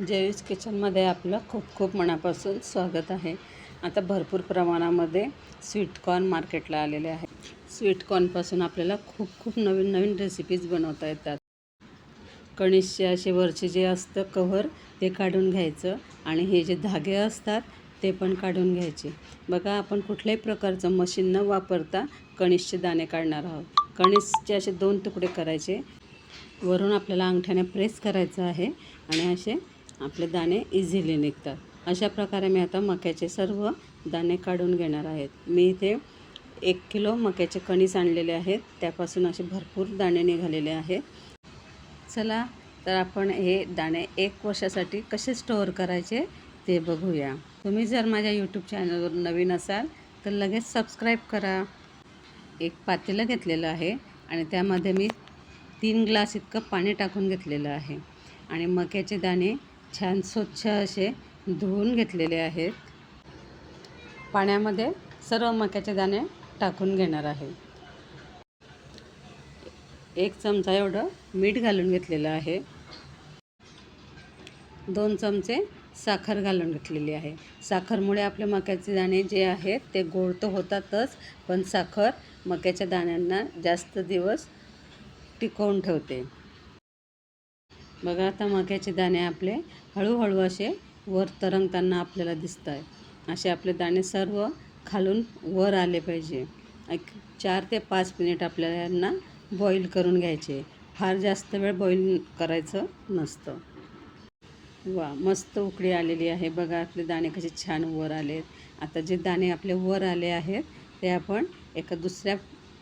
जयवीज किचनमध्ये आपलं खूप खूप मनापासून स्वागत आहे. आता भरपूर प्रमाणामध्ये स्वीटकॉर्न मार्केटला आलेले आहे. स्वीटकॉर्नपासून आपल्याला खूप खूप नवीन नवीन रेसिपीज बनवता येतात. कणीसचे असे वरचे जे असतं कव्हर ते काढून घ्यायचं आणि हे जे धागे असतात ते पण काढून घ्यायचे. बघा आपण कुठल्याही प्रकारचं मशीन न वापरता कणीसचे दाणे काढणार आहोत. कणीसचे असे दोन तुकडे करायचे. वरून आपल्याला अंगठ्याने प्रेस करायचं आहे आणि असे आपले दाणे इझिली निघतात. अशा प्रकारे मी आता मक्याचे सर्व दाणे काढून घेणार आहेत. मी इथे एक किलो मक्याचे कणीस आणलेले आहेत. त्यापासून असे भरपूर दाणे निघालेले आहेत. चला तर आपण हे दाणे एक वर्षासाठी कसे स्टोअर करायचे ते बघूया. तुम्ही जर माझ्या यूट्यूब चॅनलवर नवीन असाल तर लगेच सबस्क्राईब करा. एक पातेलं घेतलेलं आहे आणि त्यामध्ये मी तीन ग्लास इतकं पाणी टाकून घेतलेलं आहे. आणि मक्याचे दाणे छान स्वच्छ असे धुवून घेतलेले आहेत. पाण्यामध्ये सर्व मक्याचे दाणे टाकून घेणार आहे. एक चमचा एवढं मीठ घालून घेतलेलं आहे. दोन चमचे साखर घालून घेतलेली आहे. साखरमुळे आपले मक्याचे दाणे जे आहेत ते गोड तर होतातच पण साखर मक्याच्या दाण्यांना जास्त दिवस टिकवून ठेवते. बघा आता मक्याचे दाणे आपले हळूहळू असे वर तरंगताना आपल्याला दिसत आहे असे आपले दाणे सर्व खालून वर आले पाहिजे. एक चार ते पाच मिनिट आपल्याला यांना बॉईल करून घ्यायचे. फार जास्त वेळ बॉईल करायचं नसतं. वा मस्त उकडी आलेली आहे. बघा आपले दाणे कसे छान वर आलेत. आता जे दाणे आपले वर आले आहेत ते आपण एका दुसऱ्या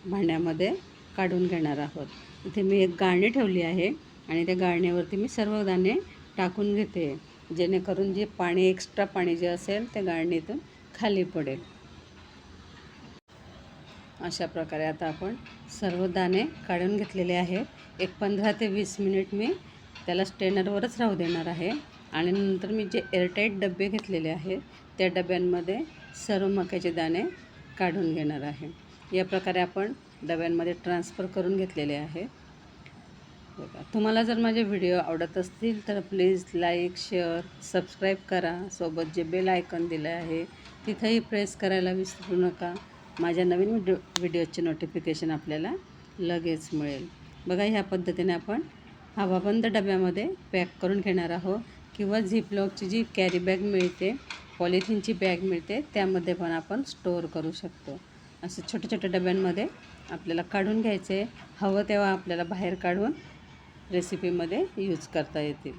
भांड्यामध्ये काढून घेणार आहोत. इथे मी एक गाणी ठेवली आहे. आणि त्या गाळणीवरती मी सर्व दाणे टाकून घेते जेणेकरून जे पाणी एक्स्ट्रा पाणी जे असेल त्या गाळणीतून खाली पडेल. अशा प्रकारे आता आपण सर्व दाणे काढून घेतलेले आहेत एक पंधरा ते वीस मिनिट मी त्याला स्टेनरवरच राहू देणार आहे. आणि नंतर मी जे एअरटाईट डबे घेतलेले आहेत त्या डब्यांमध्ये सर्व मक्याचे दाणे काढून घेणार आहे. या प्रकारे आपण डब्यांमध्ये ट्रान्सफर करून घेतलेले आहे. बघा तुम्हाला जर माझे व्हिडिओ आवडत असतील तर प्लीज लाईक शेअर सबस्क्राईब करा. सोबत जे बेल आयकॉन दिलं आहे तिथंही प्रेस करायला विसरू नका. माझ्या नवीन व्हिडिओ व्हिडिओचे नोटिफिकेशन आपल्याला लगेच मिळेल. बघा ह्या पद्धतीने आपण हवाबंद डब्यामध्ये पॅक करून घेणार आहोत. किंवा झिपलॉकची जी कॅरी बॅग मिळते पॉलिथिनची बॅग मिळते त्यामध्ये पण आपण स्टोअर करू शकतो. असं छोट्या छोट्या डब्यांमध्ये आपल्याला काढून घ्यायचे. हवं तेव्हा आपल्याला बाहेर काढून रेसिपीमध्ये यूज करता येतील.